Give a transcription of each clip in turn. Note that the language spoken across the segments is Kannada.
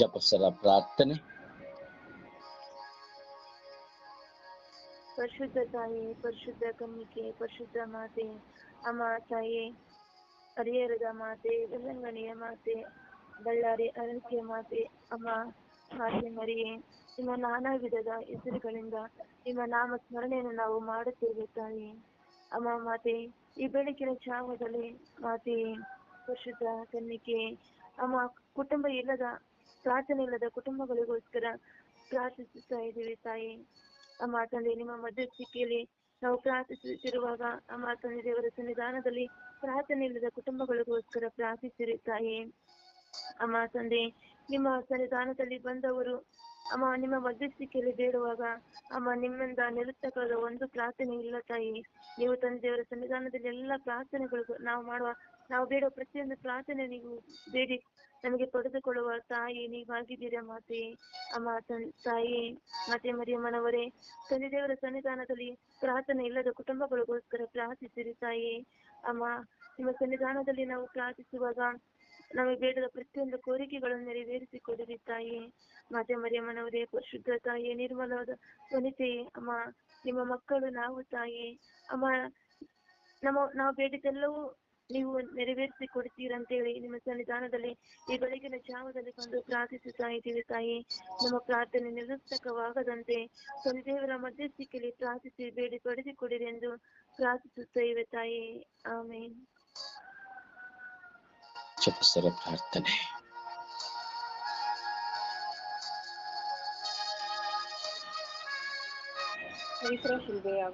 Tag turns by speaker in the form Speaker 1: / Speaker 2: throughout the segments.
Speaker 1: ಜಪಸರ ಪ್ರಾರ್ಥನೆ.
Speaker 2: ಪರಿಶುದ್ಧ ತಾಯಿ, ಪರಿಶುದ್ಧ ಕನ್ನಿಕೆ ಪರಿಶುದ್ಧ ಮಾತೆ, ಅಮ್ಮ, ತಾಯಿ ಹರಿಹರದ ಮಾತೆ ಬೆಲ್ಲಂಗಣಿಯ ಮಾತೆ, ಬಳ್ಳಾರಿ ಅರಣ್ಯ ಮಾತೆ, ಅಮ್ಮ, ಮಾತೆ ಮರಿಯೇ, ನಿಮ್ಮ ನಾನಾ ವಿಧದ ಹೆಸರುಗಳಿಂದ ನಿಮ್ಮ ನಾಮ ಸ್ಮರಣೆಯನ್ನು ನಾವು ಮಾಡುತ್ತೇವೆ ತಾಯಿ. ಅಮ್ಮ, ಮಾತೆ, ಈ ಬೆಳಕಿನ ಜಾವದಲ್ಲಿ ಮಾತೆ, ಪರಿಶುದ್ಧ ಕನ್ನಿಕೆ ಅಮ್ಮ, ಕುಟುಂಬ ಇಲ್ಲದ ಪ್ರಾರ್ಥನೆ ಇಲ್ಲದ ಕುಟುಂಬಗಳಿಗೋಸ್ಕರ ಪ್ರಾರ್ಥಿಸುತ್ತಾ ಇದ್ದೀವಿ ತಾಯಿ. ಅಮ್ಮ ತಂದೆ, ನಿಮ್ಮ ಮಧ್ಯಸ್ಥಿಕೆಯಲ್ಲಿ ನಾವು ಪ್ರಾರ್ಥಿಸುತ್ತಿರುವಾಗ ಅಮ್ಮ ತಂದೆ ದೇವರ ಸನ್ನಿಧಾನದಲ್ಲಿ ಪ್ರಾರ್ಥನೆ ಇಲ್ಲದ ಕುಟುಂಬಗಳಿಗೋಸ್ಕರ ಪ್ರಾರ್ಥಿಸಿರಿ ತಾಯಿ. ಅಮ್ಮ ತಂದೆ, ನಿಮ್ಮ ಸನ್ನಿಧಾನದಲ್ಲಿ ಬಂದವರು ಅಮ್ಮ, ನಿಮ್ಮ ಮಧ್ಯಸ್ಥಿಕೆಯಲ್ಲಿ ಬೇಡುವಾಗ, ಅಮ್ಮ, ನಿಮ್ಮಿಂದ ನಿರುತ್ತಕದ ಒಂದು ಪ್ರಾರ್ಥನೆ ಇಲ್ಲ ತಾಯಿ. ನೀವು ತಂದೆಯವರ ಸನ್ನಿಧಾನದಲ್ಲಿ ಎಲ್ಲ ಪ್ರಾರ್ಥನೆಗಳು ನಾವು ಮಾಡುವ, ನಾವು ಬೇಡುವ ಪ್ರತಿಯೊಂದು ಪ್ರಾರ್ಥನೆ ನೀವು ಬೇಡಿ. ನಮಗೆ ಪಡೆದುಕೊಳ್ಳುವ ತಾಯಿ, ನೀವಾಗಿದ್ದೀರಾ ಮಾತೆ ಅಮ್ಮ ತಾಯಿ ಮಾತೆ ಮರಿಯಮ್ಮನವರೇ ತಂದೆ ದೇವರ ಸನ್ನಿಧಾನದಲ್ಲಿ ಪ್ರಾರ್ಥನೆ ಇಲ್ಲದ ಕುಟುಂಬಗಳಿಗೋಸ್ಕರ ಪ್ರಾರ್ಥಿಸಿರಿ ತಾಯಿ. ಅಮ್ಮ, ನಿಮ್ಮ ಸನ್ನಿಧಾನದಲ್ಲಿ ನಾವು ಪ್ರಾರ್ಥಿಸುವಾಗ ನಮಗೆ ಬೇಡದ ಪ್ರತಿಯೊಂದು ಕೋರಿಕೆಗಳನ್ನು ನೆರವೇರಿಸಿ ಕೊಡಿರಿ ತಾಯಿ. ಮಾತೆ ಮರಿಯಮ್ಮನವರೇ, ಪರಿಶುದ್ಧ ತಾಯಿ ನಿರ್ಮಲವಾದ ವನಿತೆ ಅಮ್ಮ, ನಿಮ್ಮ ಮಕ್ಕಳು ನಾವು ತಾಯಿ. ಅಮ್ಮ, ನಮ್ಮ, ನಾವು ಬೇಡಿದ್ದೆಲ್ಲವೂ ನೀವು ನೆರವೇರಿಸಿ ಕೊಡ್ತೀರಂತೇಳಿ ನಿಮ್ಮ ಸನ್ನಿಧಾನದಲ್ಲಿ, ಈ ಬೆಳಗಿನ ಜಾವದಲ್ಲಿ ಬಂದು ಪ್ರಾರ್ಥಿಸುತ್ತಾ ಇದ್ದೀವಿ ತಾಯಿ. ನಮ್ಮ ಪ್ರಾರ್ಥನೆ ನಿರುತ್ತಕವಾಗದಂತೆ ದೇವರ ಮಧ್ಯಸ್ಥಿಕೆಯಲ್ಲಿ ಪ್ರಾರ್ಥಿಸಿ ಬೇಡಿ ಪಡೆದುಕೊಡಿರಿ ಎಂದು ಪ್ರಾರ್ಥಿಸುತ್ತೇವೆ ತಾಯಿ. ಆಮೇನ್.
Speaker 1: ಜಪಸರ ಪ್ರಾರ್ಥನೆ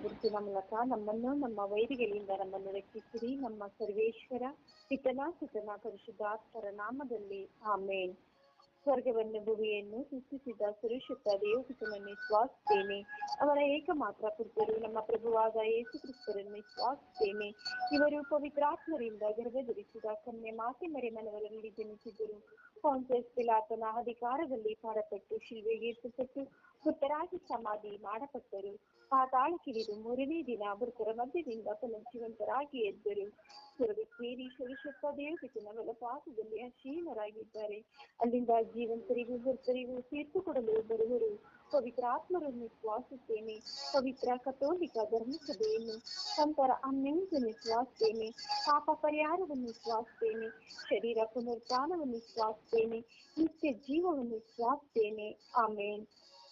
Speaker 3: ಗುರುತಿನ ಮೂಲಕ ನಮ್ಮನ್ನು ನಮ್ಮ ವೈರಿಗಳಿಂದ ನಮ್ಮನ್ನು ರಕ್ಷಿಸಿರಿ. ನಮ್ಮ ಸರ್ವೇಶ್ವರ ಪಿತನ ಸುತನ ಪರಿಶುದ್ಧಾತ್ಮರ ನಾಮದಲ್ಲಿ, ಆಮೇನ್. ಸ್ವರ್ಗವನ್ನು ಭೂಮಿಯನ್ನು ಸೃಷ್ಟಿಸಿದ ಸುರಕ್ಷಿತ ದೇವಕುತನನ್ನು ವಿಶ್ವಾಸಿಸ್ತೇನೆ ಅವರ ಏಕಮಾತ್ರ ಪುತ್ರರು ನಮ್ಮ ಪ್ರಭುವಾದ ಯೇಸು ಕ್ರಿಸ್ತರನ್ನು ವಿಶ್ವಾಸಿಸ್ತೇನೆ ಇವರು ಪವಿತ್ರಾತ್ಮರಿಂದ ಗರ್ಭಧರಿಸಿದ ಕನ್ಯೆ ಮಾತೆ ಮರಿಮನವರಲ್ಲಿ ಜನಿಸಿದರು ಕಾಂಗ್ರೆಸ್ ಪಿಲಾತನ ಅಧಿಕಾರದಲ್ಲಿ ಪಾರಪಟ್ಟು ಶಿಲ್ವೆಗೆ ಏರ್ಪಟ್ಟು ಮೃತರಾಗಿ ಸಮಾಧಿ ಮಾಡಪಟ್ಟರು. ಪಾತಾಳಕ್ಕಿಳಿದು ಮೂರನೇ ದಿನ ಮೃತರ ಮಧ್ಯದಿಂದ ಪುನರ್ಜೀವಂತರಾಗಿ ಎದ್ದರು. ಸ್ವರ್ಗಕ್ಕೇರಿ ಶರೀಶಪ್ಪ ದೇವಪಿತನ ಬಲಪಾತದಲ್ಲಿ ಅಶೀಲರಾಗಿದ್ದಾರೆ ಅಲ್ಲಿಂದ ಜೀವಂತರಿಗೂ ಮೃತರಿಗೂ ತೀರ್ಪು ಕೊಡಲು ಬರುವರು. ಪವಿತ್ರಾತ್ಮರನ್ನು ವಿಶ್ವಾಸುತ್ತೇನೆ. ಪವಿತ್ರ ಕಥೋಲಿಕ ಧರ್ಮಸಭೆಯನ್ನು ಸಂತರ ಹನ್ನೆರಡನ್ನು ವಿಶ್ವಾಸುತ್ತೇನೆ. ಪಾಪ ಪರಿಹಾರವನ್ನು ವಿಶ್ವಾಸುತ್ತೇನೆ. ಶರೀರ ಪುನರುತ್ಥಾನವನ್ನು ವಿಶ್ವಾಸುತ್ತೇನೆ. ನಿತ್ಯ ಜೀವವನ್ನು ವಿಶ್ವಾಸುತ್ತೇನೆ. ಆಮೇನ್.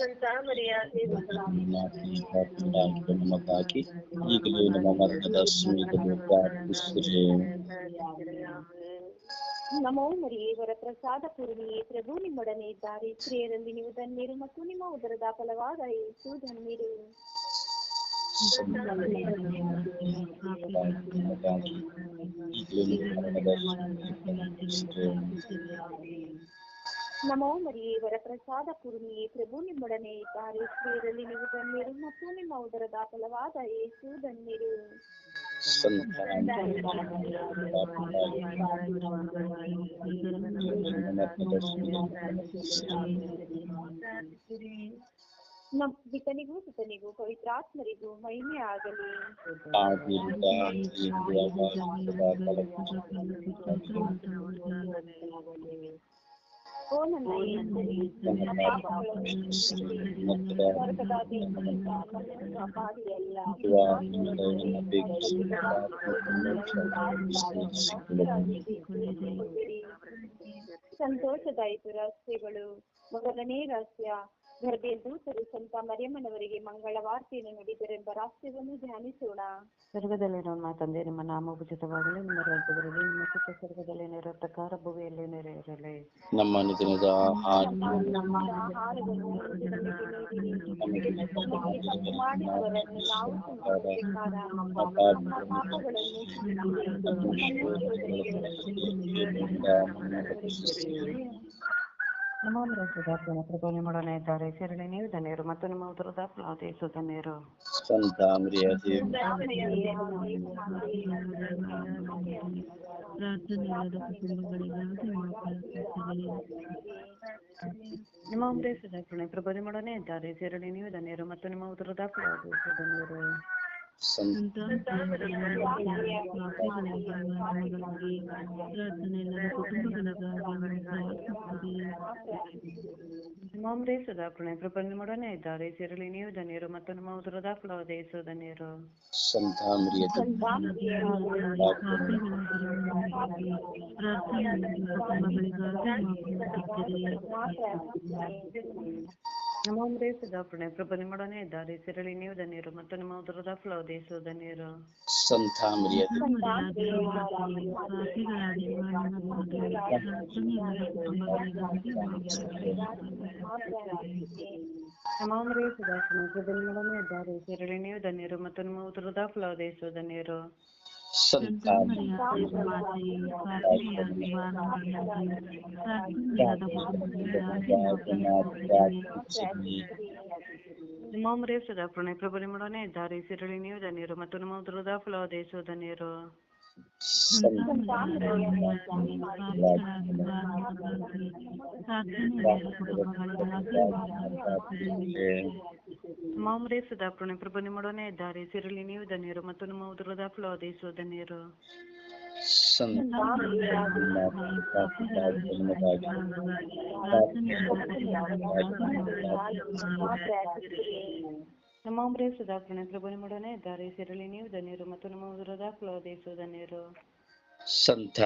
Speaker 2: ಸಂತ ಮರಿಯ
Speaker 1: ನಮಗಾಗಿ ಈಗಲೂ ನಮ್ಮ ಮರಣದ ಸಮಯದಲ್ಲಿ ಪ್ರಾರ್ಥಿಸಿರಿ
Speaker 3: ನಮೋ ಮರಿಯೇ ವರಪ್ರಸಾದ ಪೂರ್ಣಿಯೇ ಪ್ರಭು ನಿಮ್ಮೊಡನೆ ಇದ್ದಾರೆ ಸ್ತ್ರೀಯರಲ್ಲಿ ನೀವು ಧನ್ಯರು ಮತ್ತು ನಿಮ್ಮ ಉದರದ ಫಲವಾದ ಯೇಸು ಧನ್ಯರು
Speaker 1: ನಮಗಾಗಿ ಈಗಲೂ ನಮ್ಮ ಮರಣದ ಸಮಯದಲ್ಲಿ
Speaker 3: ನಮೋ ಮರಿಯೇ, ವರಪ್ರಸಾದ ಪೂರ್ಣಿಯೇ ಪ್ರಭು ನಿಮ್ಮೊಡನೆ ಇದ್ದಾರೆ. ಸ್ತ್ರೀಯರಲ್ಲಿ ನೀವು ಧನ್ಯರು ಮತ್ತು ನಿಮ್ಮ ಉದರದ ಫಲವಾದ ಏಸು ಧನ್ಯರು ನಮ್ ಪಿತನಿಗೂ ಸುತನಿಗೂ ಪವಿತ್ರಾತ್ಮರಿಗೂ ಮಹಿಮೆ ಆಗಲಿ. ಓ ನನ್ನ. ಸಂತೋಷದಾಯಕ ರಹಸ್ಯಗಳು ಮೊದಲನೇ ರಹಸ್ಯ ಗರ್ಭೆಯಲ್ಲಿ ದೂತರು ಸಂತ ಮರಿಯಮ್ಮನವರಿಗೆ ಮಂಗಳ ವಾರ್ತೆಯನ್ನು ನೀಡಿದರೆಂಬ ರಾಷ್ಟ್ರವನ್ನು ಧ್ಯಾನಿಸೋಣ.
Speaker 4: ಸ್ವರ್ಗದಲ್ಲಿರೋ ನಮ್ಮ ತಂದೆ ನಿಮ್ಮ ನಾಮ ಉಚಿತವಾಗಲಿ ನಿಮ್ಮ ರಾಜ್ಯದಲ್ಲಿ ನಿಮ್ಮ ಸುತ್ತ ಸ್ವರ್ಗದಲ್ಲಿ ನೆರವ ಪ್ರಕಾರ ಭೂಮಿಯಲ್ಲಿ ನೆರೆಯಿರಲಿ.
Speaker 5: ನಮ್ಮ ನಿಧನದ ಆಹಾರ
Speaker 3: ಮಾಡಿದವರನ್ನು ನಾವು ಪಾಪಗಳನ್ನು
Speaker 4: ನಮ್ಮ ರಾಜ್ಯದ ಪ್ರಭಾವಿ ಮಾಡನೇ ಇದ್ದಾರೆ. ಸೇರಲಿ ನೀವು ಧನ್ಯರು. ಮತ್ತು ನಿಮ್ಮ ಉದರದ ಪ್ಲಾದೇಶು ಧನ್ಯರು.
Speaker 5: ಮರಿಯ ದೇವ
Speaker 4: ನಿಮ್ಮ ದೇಶದ ಕೃಣೆ ಪ್ರಭು ನಿಮ್ಮೊಡನೆ ಇದ್ದಾರೆ. ಸೇರಲಿ ನೀವು ಧನ್ಯರು. ಮತ್ತು ನಿಮ್ಮ ಉದರದ ಪ್ಲಾದೇಶು ಧನ್ಯರು.
Speaker 5: ಸಂತ
Speaker 4: ನಿಮ್ಮ ದೇಶದ ಕೃಣೆ ಪ್ರಭು ನಿಮ್ಮೊಡನೆ ಇದ್ದಾರೆ ಸೇರಲಿ ನೀವು ಧನ್ಯರು ಮತ್ತು ನಮ್ಮ ಉದರದ ಪ್ಲಾದೇಶು ಧನ್ಯರು
Speaker 5: ಸಂತ ಮರಿಯ
Speaker 4: ನಮ್ಮ ಕೃಣೆ ಪ್ರಭು ನಿಮ್ಮೊಡನೆ ಇದ್ದಾರೆ. ಸೇರಲಿ ನೀವು ಧನ್ಯರು ಮತ್ತು ನಿಮ್ಮ ಉದರದ ಪ್ಲಾದೇಶು ಧನ್ಯರು.
Speaker 5: ಸಂತ ಮರಿಯ
Speaker 4: ನಮ್ಮ ಕೃಣೆ ಪ್ರಭು ನಿಮ್ಮೊಡನೆ ಇದ್ದಾರೆ. ಸೇರಲಿ ನೀವು ಧನ್ಯರು ಮತ್ತು ನಿಮ್ಮ ಉದರದ ಪ್ಲಾದೇಶು ಧನ್ಯರು. ದೇಶದ ಕೃಣೆ ಪ್ರಭು ನಿಮ್ಮೊಡನೆ ಇದ್ದಾರೆ ಸಿರಳಿ ನೀವು ಧನ್ಯರು ಮತ್ತು ನಿಮ್ಮ ಉದರದ ಪ್ಲಾದೇಶು ಧನ್ಯರು ನಮ್ಮ ಸದಾ ಕೃಣೆ ಪ್ರಭು ನಿಮ್ಮೊಡನೆ ಇದ್ದಾರೆ ಸಿರಲಿ ನೀವು ಧನ್ಯರು ಮತ್ತು ನಿಮ್ಮ ಉದರದ ಪ್ಲಾದೇಶು ಧನ್ಯರು ನಮ್ಮ ಸದಾ ಕೃಣೆ ಪ್ರಭು ನಿಮ್ಮೊಡನೆ ಇದ್ದಾರೆ ಸಿರಳಿ ನೀವು ಧನ್ಯರು. ಮತ್ತು ನಮ್ಮ ಉದರದ ಪ್ಲಾದೇಶು ಧನ್ಯರು.
Speaker 5: ಸಂತ.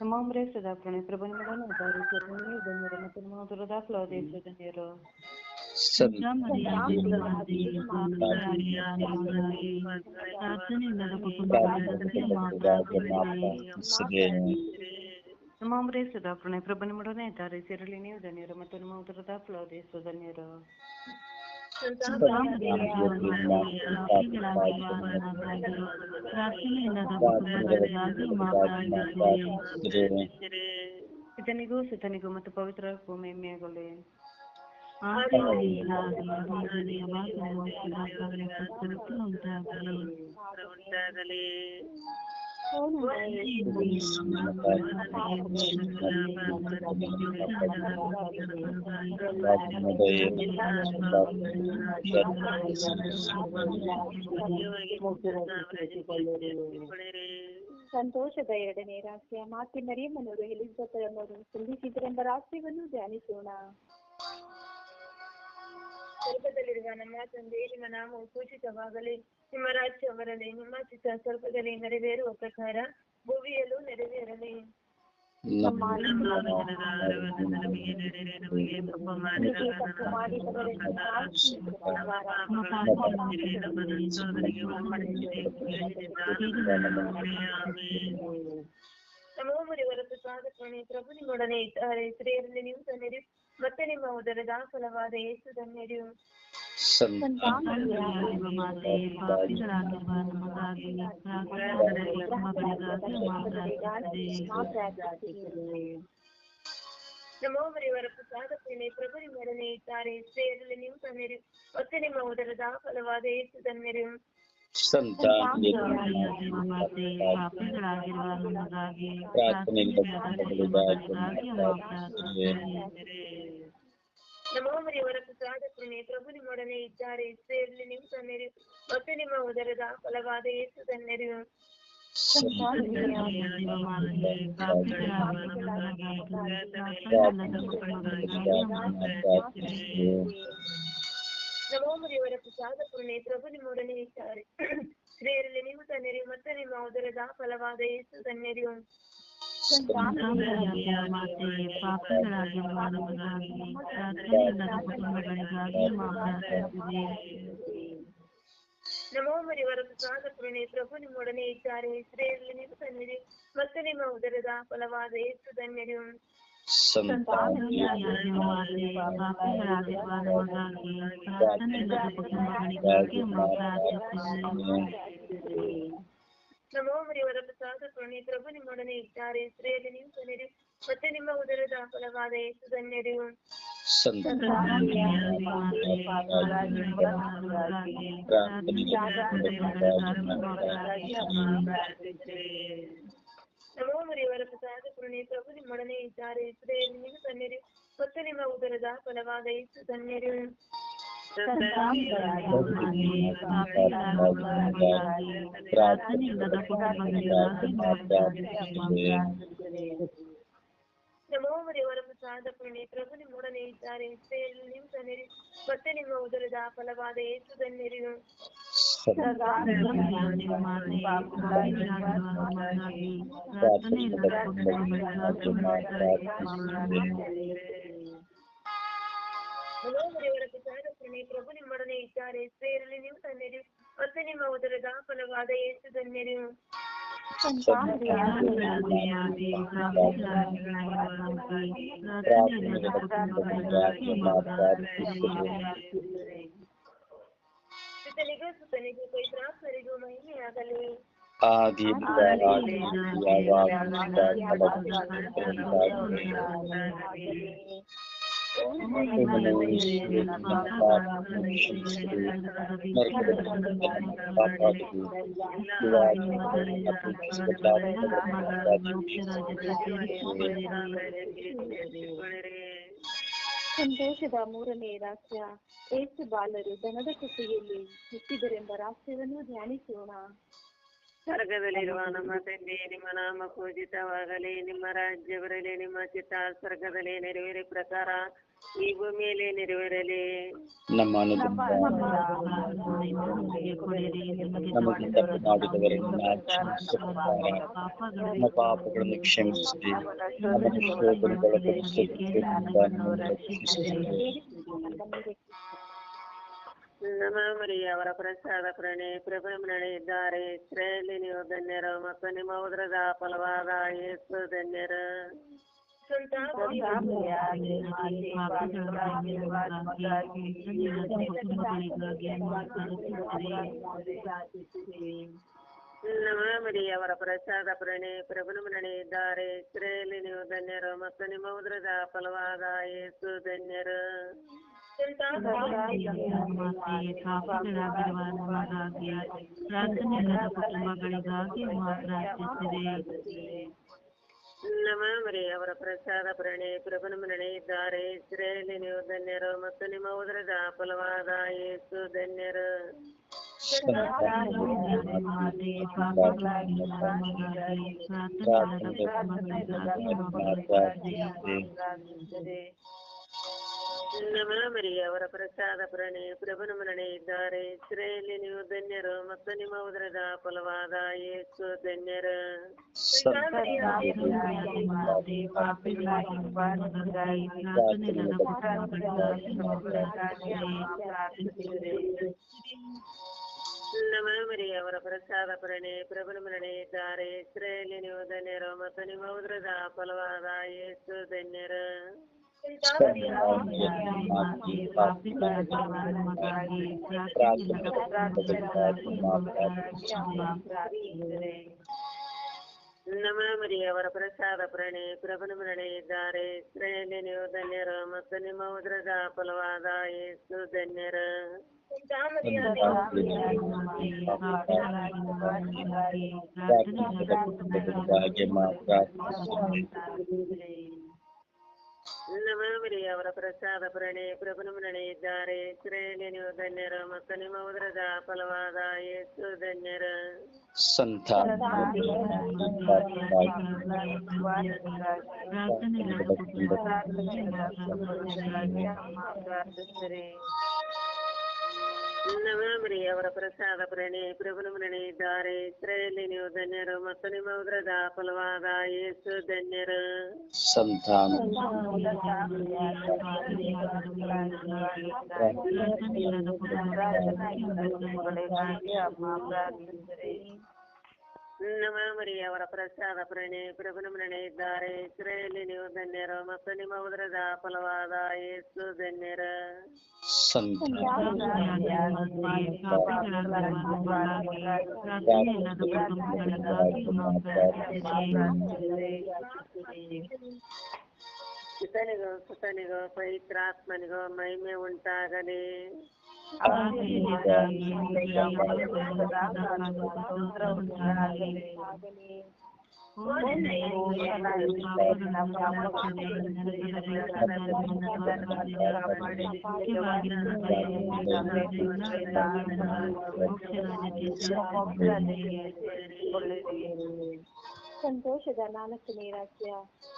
Speaker 4: ನಮ್ಮ ದೇಶದ ಕೃಣೆ ಪ್ರಭು ನಿಮ್ಮೊಡನೆ ಇದ್ದಾರೆ ಸೇರಲಿ ನೀವು ಧನ್ಯರು. ಮತ್ತು ನಮ್ಮ ಉದರದ ಪ್ಲಾದೇಶು ಧನ್ಯರು.
Speaker 5: ಸಂತ
Speaker 4: ನಮ್ಮ ದೇಶದ ಕೃಣೆ ಪ್ರಭು ನಿಮ್ಮೊಡನೆ ಇದ್ದಾರೆ ಸೇರಲಿ ನೀವು ಧನ್ಯರು ಮತ್ತು ನಿಮ್ಮ ಉದರದ ಪ್ಲಾದೇಶು ಧನ್ಯರು ಪಿತನಿಗೂ ಸುತನಿಗೂ ಮತ್ತು ಪವಿತ್ರ
Speaker 3: ಸಂತೋಷದ ಎರಡನೇ ರಾಶಿಯ ಮಾತೆ ಮರಿಯಮ್ಮನವರು ಎಲಿಜಬೆತರನ್ನವರು ಸಂಧಿಸಿದ್ರೆಂಬ ರಾಶಿಯನ್ನು ಧ್ಯಾನಿಸೋಣ.
Speaker 2: ಸ್ವರ್ಗದಲ್ಲಿರುವ ನಮ್ಮ ತಂದೆ ನಿಮ್ಮ ನಾಮವು ಸೂಚಿತವಾಗಲಿ ನಿಮ್ಮ ರಾಜ್ಯ ಬರಲಿ ನಿಮ್ಮ ಚಿತ್ತ ಸ್ವಲ್ಪದಲ್ಲಿ ನೆರವೇರುವ ಪ್ರಕಾರ ಭೂಮಿಯಲ್ಲೂ ನೆರವೇರಲಿ ನಮೋ ಮುರಿವರ ಪ್ರಸಾದ ಕಣೆ ಪ್ರಭು ನಿಮ್ಮೊಡನೆ ಇದ್ದಾರೆ ಸ್ತ್ರೀಯರಲ್ಲಿ ನೀವು ಧನ್ಯರು ಮತ್ತೆ ನಿಮ್ಮ ಉದರದ ಫಲವಾದ ಯೇಸು ಧನ್ಯರು
Speaker 5: ಸಂತ
Speaker 2: ನಮೋ ಮುರಿವರ ಪ್ರಸಾದ ಕಣೆ ಪ್ರಭು ನಿಮ್ಮೊಡನೆ ಇದ್ದಾರೆ ಸ್ತ್ರೀಯರಲ್ಲಿ ನೀವು ಧನ್ಯರು ಮತ್ತೆ ನಿಮ್ಮ ಉದರದ ಫಲವಾದ ಯೇಸು ಧನ್ಯರು
Speaker 5: ಸಂತ
Speaker 2: ನಮೋ ಮುರಿಯವರ ಪ್ರಸಾದ ಕೃಣೆ ಪ್ರಭು ನಿಮ್ಮೊಡನೆ ಇದ್ದಾರೆ ಸ್ತ್ರೀಯರಲ್ಲಿ ನೀವು ಧನ್ಯರು ಮತ್ತೆ ನಿಮ್ಮ ಉದರದ ಫಲವಾದ ಯೇಸು ಧನ್ಯರು ನಮೋ ಮುರಿಯವರ ಪ್ರಸಾದ ಪುಣ್ಯ ಪ್ರಭು ನಿಮ್ಮೊಡನೆ ಇದ್ದಾರೆ ಸ್ತ್ರೀಯರಲ್ಲಿ ನೀವು ಧನ್ಯರು ಮತ್ತು ನಿಮ್ಮ ಉದರದ ಫಲವಾದ ಯೇಸು ನಮೋ ಮರಿವರ ಪ್ರಸಾದ ಪುಣ್ಯ ಪ್ರಭು ನಿಮ್ಮೊಡನೆ ಇದ್ದಾರೆ ಸ್ತ್ರೀಯರಲ್ಲಿ ನೀವು ಧನ್ಯರು ಮತ್ತು ನಿಮ್ಮ ಉದರದ ಫಲವಾದ ಯೇಸು ಧನ್ಯರು
Speaker 6: ಸಂತಾನಮರಿಯ ಮಾತೆಯೇ ಪಾಪಿಗಳಾಗಿರುವ ನಮಗಾಗಿ ಪ್ರಾರ್ಥನೆಯಿಲ್ಲದ ಕುಟುಂಬಗಳಿಗಾಗಿ ಪ್ರಾರ್ಥಿಸಿರಿ
Speaker 2: ನಮೋ ಮರಿವರ ಪ್ರಸಾದ ಕರುಣೆ ಪ್ರಭು ನಿಮ್ಮೊಡನೆ ಇದ್ದಾರೆ ಸ್ತ್ರೀಯರಲ್ಲಿ ನೀವು ಧನ್ಯರು ಮತ್ತು ನಿಮ್ಮ ಉದರದ ಫಲವಾದ ಯೇಸು ಧನ್ಯರು
Speaker 6: ಸಂತಾನಮರಿಯ ಮಾತೆಯೇ ಪಾಪಿಗಳಾಗಿರುವ ನಮಗಾಗಿ ಪ್ರಾರ್ಥನೆಯಿಲ್ಲದ ಕುಟುಂಬಗಳಿಗಾಗಿ ಪ್ರಾರ್ಥಿಸಿರಿ
Speaker 2: ನಮೋ ಮರಿಯವರ ಪ್ರಸಾದ ಕರುಣೆ ಪ್ರಭು ನಿಮ್ಮೊಡನೆ ಇದ್ದಾರೆ ಸ್ತ್ರೀಯರಲ್ಲಿ ನೀವು ಧನ್ಯರು ಮತ್ತು ನಿಮ್ಮ ಉದರದ ಫಲವಾದ ಯೇಸು ಧನ್ಯರು
Speaker 6: ಪ್ರಾರ್ಥನೆಯಿಲ್ಲದ ಕುಟುಂಬಗಳಿಗಾಗಿ ಪ್ರಾರ್ಥಿಸಿರಿ
Speaker 2: ನಮೋ ಮರಿಯವರ ಪ್ರಸಾದ ಕರುಣೆ ಪ್ರಭು ನಿಮ್ಮೊಡನೆ ಇದ್ದಾರೆ ಸ್ತ್ರೀಯರಲ್ಲಿ ನೀವು ಧನ್ಯರು ಮತ್ತು ನಿಮ್ಮ ಉದರದ ಫಲವಾದ ಯೇಸು ಧನ್ಯರು
Speaker 6: ಪ್ರಾರ್ಥನೆಯಿಲ್ಲದ ಕುಟುಂಬಗಳಿಗಾಗಿ ಪ್ರಾರ್ಥಿಸಿರಿ
Speaker 2: ನಮೋ ಮರಿಯವರ ಪ್ರಸಾದ ಕರುಣೆ ಪ್ರಭು ನಿಮ್ಮೊಡನೆ ಇದ್ದಾರೆ ಸ್ತ್ರೀಯರಲ್ಲಿ ನೀವು ಧನ್ಯರು ಮತ್ತು ನಿಮ್ಮ ಉದರದ ಫಲವಾದ ಯೇಸು ಧನ್ಯರು ಸುತನಿಗೂ ಸುತನಿಗೂ ಪವಿತ್ರಾತ್ಮರಿಗೂ ಮಹಿಮೆಯಾಗಲಿ
Speaker 1: ಆದಿ
Speaker 3: ಸಂತೋಷದ ಮೂರನೇ ರಾಷ್ಟ್ರ ಏಸು ಬಾಲರು ದನದ ಕುಸಿಯಲ್ಲಿ ಹುಟ್ಟಿದರೆಂಬ ರಾಷ್ಟ್ರವನ್ನು ಧ್ಯಾನಿಸೋಣ.
Speaker 7: ಸ್ವರ್ಗದಲ್ಲಿರುವ ನಮ್ಮ ತಂದೆ, ನಿಮ್ಮ ನಾಮ ಪೂಜಿತವಾಗಲಿ. ನಿಮ್ಮ ರಾಜ್ಯ ಬರಲಿ, ನಿಮ್ಮ ಚಿತ್ತ ಸ್ವರ್ಗದಲ್ಲಿ ನೆರವೇರಿ ಪ್ರಕಾರ ಈ ಭೂಮಿಯಲ್ಲಿ ನೆರವೇರಲಿ.
Speaker 1: ನಮ್ಮ ನಮ್ಮ ಪಾಪಗಳನ್ನು ಕ್ಷಮಿಸಿ ನಮ್ಮನ್ನು ಶೋಧನೆಗೊಳಪಡಿಸುವುದರಿಂದ ನಮ್ಮನ್ನು ರಕ್ಷಿಸಿರಿ
Speaker 7: ನಮ್ಮ ಮರಿಯ ಅವರ ಪ್ರಸಾದ ಪ್ರಣಿ ಪ್ರಭಮಣಿ ಇದ್ದಾರೆ ಇಸ್ರೇಲಿ ನೀವು ಧನ್ಯರು ಮತ್ತು ನಿಮ್ಮ ಉದರದ ಫಲವಾದ ಯೇಸು ಧನ್ಯರು ನಮ್ಮ ಮರಿಯ ಅವರ ಪ್ರಸಾದ ಪ್ರಣಿ ಪ್ರಭಮಣಿ ಇದ್ದಾರೆ ಸ್ತ್ರೀಯಲ್ಲಿ ನೀವು ಧನ್ಯರು ಮತ್ತು ನಿಮ್ಮ ಉದರದ ಫಲವಾದ ಯೇಸು ಧನ್ಯರು
Speaker 6: ಕುಟುಂಬಗಳಿಗಾಗಿ ಪ್ರಾರ್ಥಿಸಿರಿ
Speaker 7: ನಮ್ಮ ಮರಿಯ ಅವರ ಪ್ರಸಾದ ಪ್ರಣಿ ಪ್ರಭನ ಇದ್ದಾರೆ. ಸ್ತ್ರೀಯಲ್ಲಿ ನೀವು ಧನ್ಯರು ಮತ್ತು ನಿಮ್ಮ ಉದರದ ಫಲವಾದ ಯೇಸು ಧನ್ಯರು. ನಮ್ಮ ಮರಿಯ ಅವರ ಪ್ರಸಾದ ಪ್ರಣಿ ಪ್ರಭಮಣಿ ಇದ್ದಾರೆ. ಸ್ತ್ರೀಯಲ್ಲಿ ನೀವು ಧನ್ಯರು ಮತ್ತು ನಿಮ್ಮ ಉದರದ ಫಲವಾದ ಯೇಸು ಧನ್ಯರು. ನಮ್ಮ ಮರಿಯ ಅವರ ಪ್ರಸಾದ ಪ್ರಣಿ ಪ್ರಭಮಣಿ ಇದ್ದಾರೆ. ಸ್ತ್ರೀಯಲ್ಲಿ ನೀವು ಧನ್ಯರು ಮತ್ತು ನಿಮ್ಮ ಉದರದ ಫಲವಾದ ಯೇಸು ಧನ್ಯರು. ನಮ್ಮ ಮರಿಯ ಅವರ ಪ್ರಸಾದ ಪ್ರಣಿ ಪ್ರಭಮಣಿ ಇದ್ದಾರೆ ಸ್ತ್ರೀಯಲ್ಲಿ ನೀವು ಧನ್ಯರು ಮತ್ತು ನಿಮ್ಮ ಉದರದ ಫಲವಾದ ಯೇಸು ಧನ್ಯರು
Speaker 1: ಕುಟುಂಬಗಳಿಗಾಗಿ ಪ್ರಾರ್ಥಿಸಿರಿ
Speaker 7: ನಮ್ಮ ಮರಿಯ ಅವರ ಪ್ರಸಾದ ಪ್ರಣಿ ಪ್ರಭಮಣಿ ಇದ್ದಾರೆ ಸ್ತ್ರೀಯಲ್ಲಿ ನೀವು ಧನ್ಯರು ಮತ್ತು ನಿಮ್ಮ ಉದರದ ಫಲವಾದ ಯೇಸು ಧನ್ಯರು.
Speaker 1: ಸಂತಾನ
Speaker 7: ನವಮರಿ ಅವರ ಪ್ರಸಾದ ಪ್ರಣಿ ಪ್ರಭುನ ಮರಣಿ ಇದ್ದಾರೆ. ಇಸ್ರೇಲಿ ನೀವು ಧನ್ಯರು ಮತ್ತು ನಿಮ್ಮ ಉದ್ರದ ಫಲವಾದ ಯೇಸು ಧನ್ಯರು.
Speaker 1: ಸಂತಾನ.
Speaker 7: ನವಮರಿ ಅವರ ಪ್ರಸಾದ ಪ್ರಣಿ ಪ್ರಭುನ ಮರಣೆ ಇದ್ದಾರೆ ಇಸ್ರಾಯೇಲಿ ನೀವು ಧನ್ಯರು ಮತ್ತು ನಿಮ್ಮ ಉದರದ ಫಲವಾದ ಯೇಸು ಧನ್ಯರು
Speaker 1: ಸಂತಾನ
Speaker 7: ಸುತನಿಗೋ ಸುತನಿಗೋ ಪವಿತ್ರಾತ್ಮನಿಗೋ ಮಹಿಮೆ ಉಂಟಾಗಲಿ ಒಳ್ಳೆಯ
Speaker 3: ಸಂತೋಷದ ನಾಲ್ಕನೇ ರಾಜ್ಯ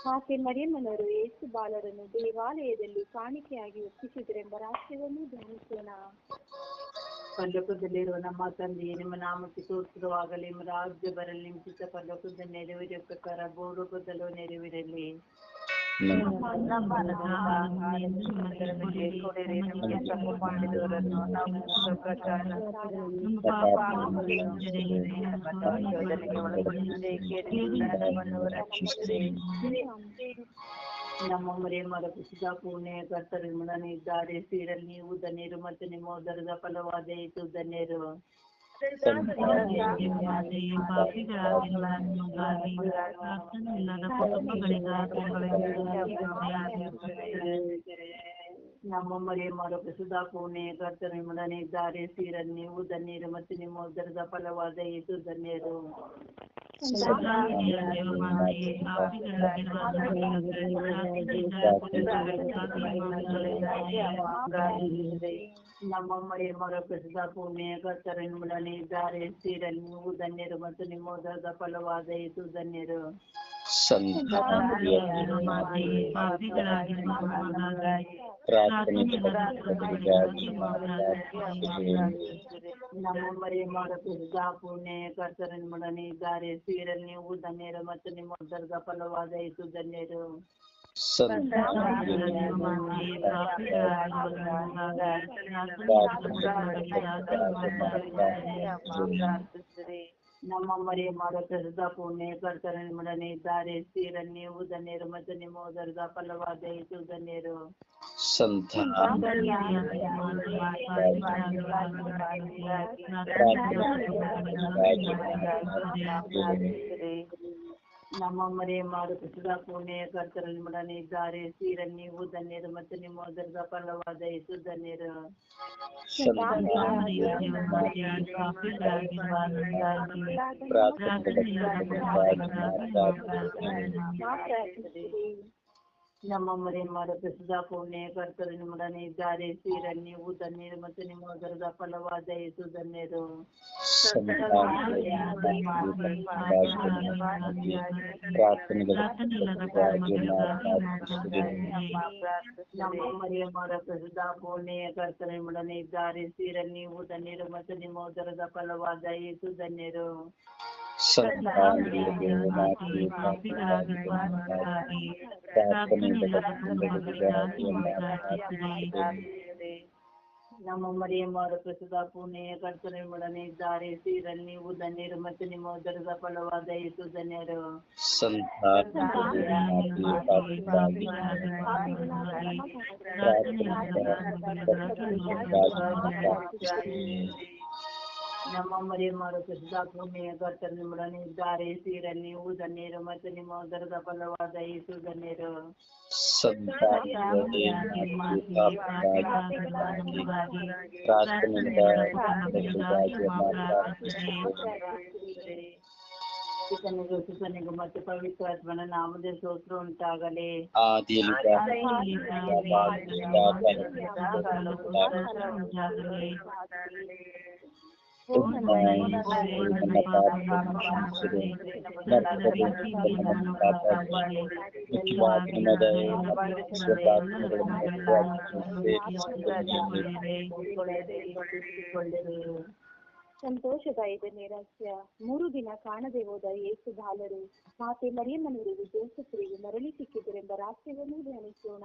Speaker 3: ಆಕೆ ಮರಿಯಮ್ಮನವರು ಯೇಸು ಬಾಲರನ್ನು ದೇವಾಲಯದಲ್ಲಿ ಕಾಣಿಕೆಯಾಗಿ ಒಪ್ಪಿಸಿದರೆಂಬ ರಾಷ್ಟ್ರವನ್ನು ಧ್ಯಾನಿಸೋಣ.
Speaker 6: ಪರಲೋಕದಲ್ಲಿರುವ ನಮ್ಮ ತಂದೆಯೇ, ನಿಮ್ಮ ನಾಮಕ್ಕೆ ಸ್ತೋತ್ರವಾಗಲಿ. ನಿಮ್ಮ ರಾಜ್ಯ ಬರಲಿ. ನಿಮ್ಮ ಚಿತ್ತ ಪರಲೋಕದ ನೆರವೇರಿಯ ಪ್ರಕಾರ ಭೂಲೋಕದಲ್ಲೂ ನೆರವೇರಲಿ. ನಮ್ಮ ಮರೆ ಮರಪಿಸಿದ ಪುಣ್ಯ ಕರ್ತರು ನಿಮ್ಮೊಡನೆ ಇದ್ದಾರೆ ಸೀರಲ್ಲಿ ನೀವು ಧನ್ಯರು ಮತ್ತು ನಿಮ್ಮ ಉದರದ ಫಲವಾದ ಏಸು ಧನ್ಯರು சன்னிதானமாகிய பாபிகளாகிய உங்களை அர்த்தம் இல்லாத குடும்பங்களை உங்களை ನಮ್ಮ ಮರು ಪ್ರಸುದಾ ಪುಣ್ಯ ಕರ್ತರು ನಿಮ್ಮೊಡನೆ ಇದ್ದಾರೆ ಸೀರಲ್ಲಿ ನೀವು ಧನ್ಯರು ಮತ್ತು ನಿಮ್ಮ ಉದರದ ಫಲವಾದ ಯೇಸು ಧನ್ಯರು. ನಮ್ಮ ಮರೆ ಪ್ರಸುದ ಪುಣ್ಯ ಕರ್ತರು ನಿಮ್ಮೊಡನೆ ಇದ್ದಾರೆ ಸೀರಲ್ಲಿ ನೀವು ಧನ್ಯರು ಮತ್ತು ನಿಮ್ಮ ಉದರದ ಫಲವಾದ ಯೇಸು ಧನ್ಯರು.
Speaker 1: ಸಂತಾನ ಪ್ರಾರ್ಥನೆ
Speaker 6: ನಮ್ಮ ಮರೆ ಮರಪಿಸಿದ ಪುಣ್ಯ ಕರ್ತರು ನಿಮ್ಮೊಡನೆ ಇದ್ದಾರೆ ಸೀರಲ್ಲಿ ನೀವು ಧನ್ಯರು ಮತ್ತು ನಿಮ್ಮ ಉದರದ ಫಲವಾದ ಏಸು ಧನ್ಯರು ನಮ್ಮ ಮರೆ ಮರಪಿಸಿದ ಪುಣ್ಯ ಕರ್ತರು ನಿಮ್ಮೊಡನೆ ಇದ್ದಾರೆ ಸೀರಲ್ಲಿ ನೀವು ಧನ್ಯರು ಮತ್ತು ನಿಮ್ಮ ಉದರದ ಫಲವಾದ ಏಸು ಧನ್ಯರು
Speaker 1: ಸಂತಾನ
Speaker 6: ನಮ್ಮ ಮರೆ ಮಾರುಕಟ್ಟದ ಪುಣ್ಯ ಕರ್ತರು ನಿಮ್ಮೊಡನೆ ಇದ್ದಾರೆ ಸೀರ ನೀವು ಧನ್ಯರು ಮತ್ತು ನಿಮ್ಮ ಉದರದ ಫಲವಾದ ಯೇಸು ಧನ್ಯರು. ನಮ್ಮ ಮರೆ ಮಾರುಕಟ್ಟದ ಪುಣ್ಯ ಕರ್ತರು ನಿಮ್ಮೊಡನೆ ಇದ್ದಾರೆ ನೀವು ಧನ್ಯರು ಮತ್ತು ನಿಮ್ಮ ಉದರದ ಫಲವಾದ ಯೇಸು ಧನ್ಯರು. ನಮ್ಮ ಮರಿಯ ಮಾರುಕಟ್ಟದ ಪುಣ್ಯ ಕರ್ತರು ನಿಮ್ಮೊಡನೆ ಇದ್ದಾರೆ ಸೀರಲ್ಲಿ ನೀವು ಮತ್ತು ನಿಮ್ಮ ಉದರದ ಫಲವಾದ ಯೇಸು ಧನ್ಯರು. ನಮ್ಮ ಮರಿಯ ಮಾರುಕಟ್ಟದ ಪುಣ್ಯ ಕರ್ತರು ನಿಮ್ಮೊಡನೆ ಇದ್ದಾರೆ ಸೀರಲ್ಲಿ ನೀವು ಧನ್ಯರು ಮತ್ತು ನಿಮ್ಮ ಉದರದ ಫಲವಾದ ಯೇಸು ಧನ್ಯರು ನಮ್ಮ ಮರಿಯ ಮಾರುಕಟ್ಟದ ಪುಣ್ಯ ಕರ್ತರು ನಿಮ್ಮೊಡನೆ ಇದ್ದಾರೆ ಸೀರಲ್ಲಿ ನೀವು ಧನ್ಯರು ಮತ್ತು ನಿಮ್ಮ ಉದರದ ಫಲವಾದ ಯೇಸು ಧನ್ಯರು ಸುತನಿಗೂ ಸುತನಿಗೂ ಮತ್ತು ಪವಿತ್ರಾತ್ಮನ ನಾಮದ ಸ್ತೋತ್ರ ಉಂಟಾಗಲಿ
Speaker 3: ಓ ನನ್ನ
Speaker 1: ತಾಯಿ, ನನ್ನ ಪಾಪಗಳನ್ನು ಕ್ಷಮಿಸಿರಿ. ನರಕದ ನಮ್ಮನ್ನು ಕಾಪಾಡಿರಿ. ಮುಖ್ಯವಾಗಿ ನಿಮ್ಮ ದಯೆ ಮತ್ತು ಶುಭಾತ್ಮಗಳನ್ನು
Speaker 3: ಸಂತೋಷದ ಐದನೇ ರಹಸ್ಯ ಮೂರು ದಿನ ಕಾಣದೆ ಹೋದ ಏಸು ಬಾಲರು ಮಾತೆ ಮರಿಯಮ್ಮನವರಿಗೆ ಜೋಸಫರಿಗೆ ಮರಳಿ ಸಿಕ್ಕಿದರೆಂಬ ರಹಸ್ಯವನ್ನು ಧ್ಯಾನಿಸೋಣ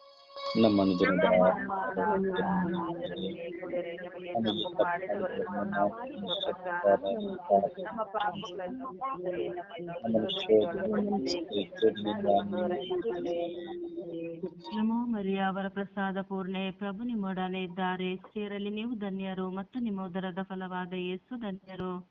Speaker 1: ನಮ್ಮನ್ನು
Speaker 5: ನಮೋ ಮರಿಯ ಅವರ ಪ್ರಸಾದ ಪೂರ್ಣೆ. ಪ್ರಭು ನಿಮ್ಮೊಡನೆ ಇದ್ದಾರೆ. ಸ್ತ್ರೀಯರಲ್ಲಿ ನೀವು ಧನ್ಯರು ಮತ್ತು ನಿಮ್ಮ ಉದರದ ಫಲವಾದ ಯೇಸು ಧನ್ಯರು.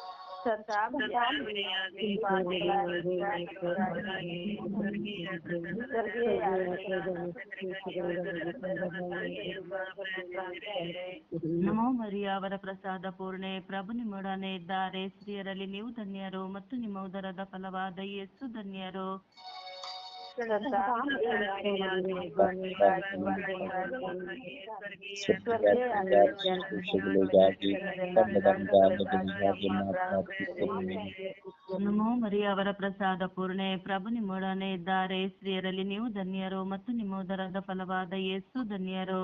Speaker 5: ನಮೋ ಮರಿಯ, ಅವರ ಪ್ರಸಾದ ಪೂರ್ಣೆ. ಪ್ರಭು ನಿಮ್ಮೊಡನೆ ಇದ್ದಾರೆ. ಸ್ತ್ರೀಯರಲ್ಲಿ ನೀವು ಧನ್ಯರು ಮತ್ತು ನಿಮ್ಮ ಉದರದ ಫಲವಾದ ಯೇಸು ಧನ್ಯರು. ನಮೋ ಮರಿಯ ಅವರ ಪ್ರಸಾದ ಪೂರ್ಣೆ. ಪ್ರಭು ನಿಮ್ಮೊಡನೆ ಇದ್ದಾರೆ. ಸ್ತ್ರೀಯರಲ್ಲಿ ನೀವು ಧನ್ಯರು ಮತ್ತು ನಿಮ್ಮ ಉದರದ ಫಲವಾದ ಯೇಸು ಧನ್ಯರು.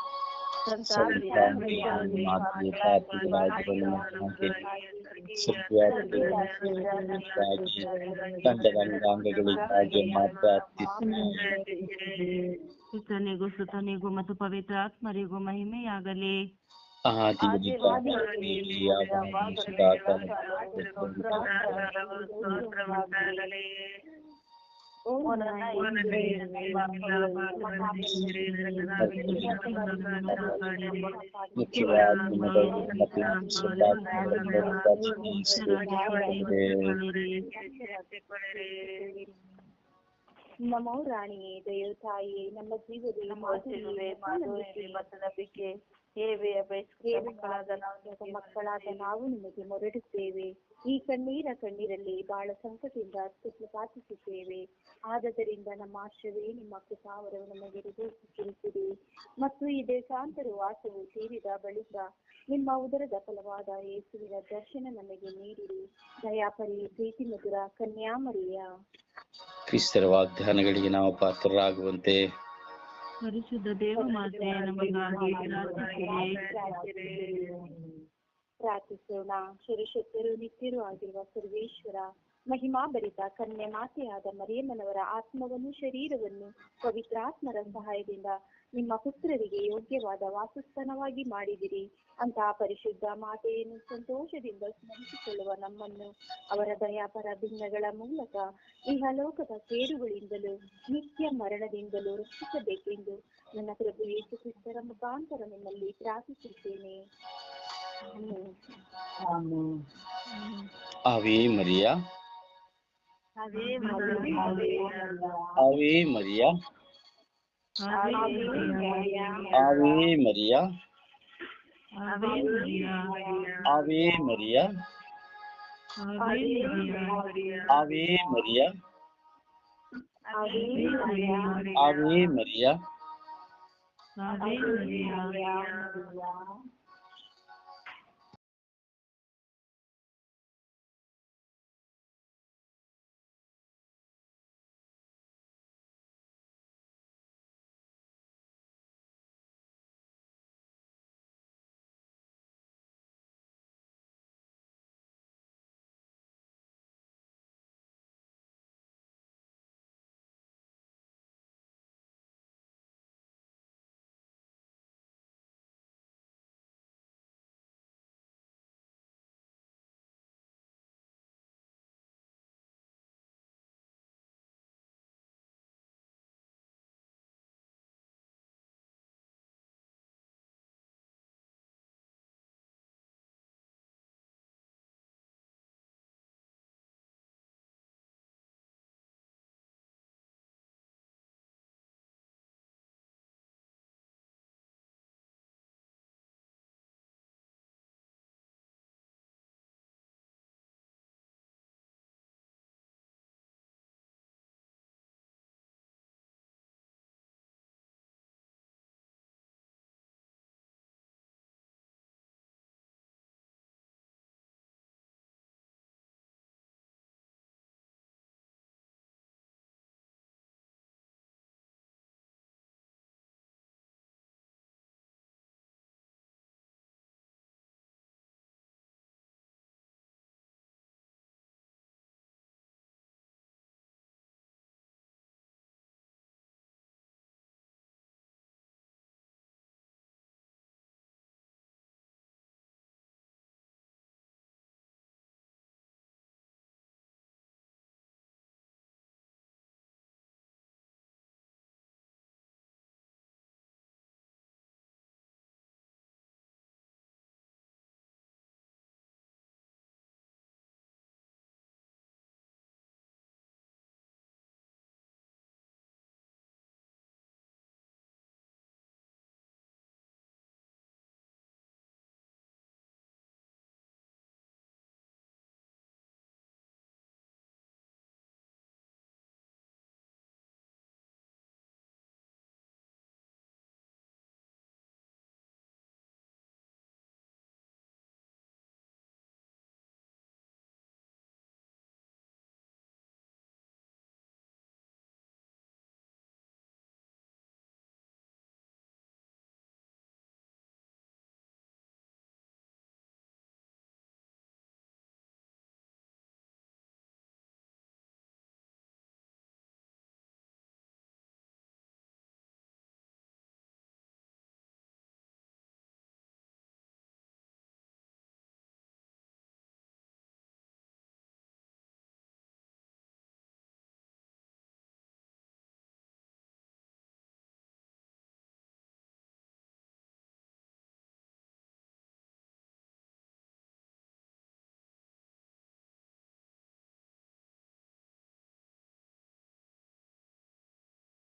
Speaker 5: ಸುತನಿಗೂ ಸುತನಿಗೂ ಮತ್ತು ಪವಿತ್ರ ಆತ್ಮರಿಗೂ ಮಹಿಮೆಯಾಗಲಿ
Speaker 3: ಓ ನನ್ನ ನಮೋ ರಾಣಿಯೇ ದಯೋ ತಾಯಿಯೇ ನಮ್ಮ ಜೀವದ ಮಾಧುರ್ಯವೇ ಮಾಧುರ್ಯವೇ ಮತ್ತು ನಂಬಿಕೆ
Speaker 2: ಸೇವೆಯ ಬಯಸ್ಕೇವೆ ಮಕ್ಕಳಾದ ನಾವು
Speaker 3: ಒಬ್ಬ ಮಕ್ಕಳಾದ ನಾವು ನಿಮಗೆ ಮೊರಡುತ್ತೇವೆ ಈ ಕಣ್ಣೀರ ಕಣ್ಣೀರಲ್ಲಿ ಬಹಳ ಸಂಕಟದಿಂದ ಪ್ರಾರ್ಥಿಸುತ್ತೇವೆ. ಆದ್ದರಿಂದ ನಮ್ಮ ಆಶ್ರಯವೇ ನಿಮ್ಮ ಕೃಪಾವರವು ನಮಗೆ ಹೃದಯಿಸುತ್ತಿರುತ್ತದೆ. ಮತ್ತು ಈ ದೇಶಾಂತರ ವಾಸವು ಸೇರಿದ ಬಳಿಕ ನಿಮ್ಮ ಉದರದ ಫಲವಾದ ಯೇಸುವಿನ ದರ್ಶನ ನಮಗೆ ನೀಡಿರಿ. ದಯಾಪರಿ ಪ್ರೀತಿ ಮಧುರ ಕನ್ಯಾಮರಿಯ.
Speaker 1: ಕ್ರಿಸ್ತರ ವಾಗ್ದಾನಗಳಿಗೆ ನಾವು ಪಾತ್ರರಾಗುವಂತೆ.
Speaker 5: ಪರಿಶುದ್ಧ ದೇವ ಮಾತೆ ನಮಗಾಗಿ ಪ್ರಾರ್ಥಿಸಿರಿ
Speaker 3: ಪ್ರಾರ್ಥಿಸೋಣ. ಶಿವಶಕ್ತರು ನಿತ್ಯರೂ ಆಗಿರುವ ಸರ್ವೇಶ್ವರ ಮಹಿಮಾಭರಿತ ಕನ್ಯೆ ಮಾತೆಯಾದ ಮರಿಯಮ್ಮನವರ ಆತ್ಮವನ್ನು, ಶರೀರವನ್ನು ಪವಿತ್ರಾತ್ಮರ ಸಹಾಯದಿಂದ ನಿಮ್ಮ ಪುತ್ರರಿಗೆ ಯೋಗ್ಯವಾದ ವಾಸಸ್ಥಾನವಾಗಿ ಮಾಡಿದಿರಿ. ಅಂತಹ ಪರಿಶುದ್ಧ ಮಾತೆಯನ್ನು ಸಂತೋಷದಿಂದ ಸ್ಮರಿಸಿಕೊಳ್ಳುವ ನಮ್ಮನ್ನು ಅವರ ದಯಾಪರ ಭಿನ್ನಗಳ ಮೂಲಕ ಇಹಲೋಕದ ಕೇಡುಗಳಿಂದಲೂ ನಿತ್ಯ ಮರಣದಿಂದಲೂ ರಕ್ಷಿಸಬೇಕೆಂದು ನನ್ನ ಪ್ರಭು ಯೇಸು ಕ್ರಿಸ್ತರ ಮುಖಾಂತರ ನಿಮ್ಮಲ್ಲಿ ಪ್ರಾರ್ಥಿಸುತ್ತೇನೆ. ಆಮೆನ್.
Speaker 6: ಆಮೆನ್.
Speaker 1: ಆವೇ ಮರಿಯಾ
Speaker 2: ಅವೇ
Speaker 1: ಆವೇ ಮರಿಯಾ
Speaker 5: ಆವೆ ಮರಿಯ,
Speaker 1: ಆವೇ ಮರಿಯಾ
Speaker 5: ಆವೆ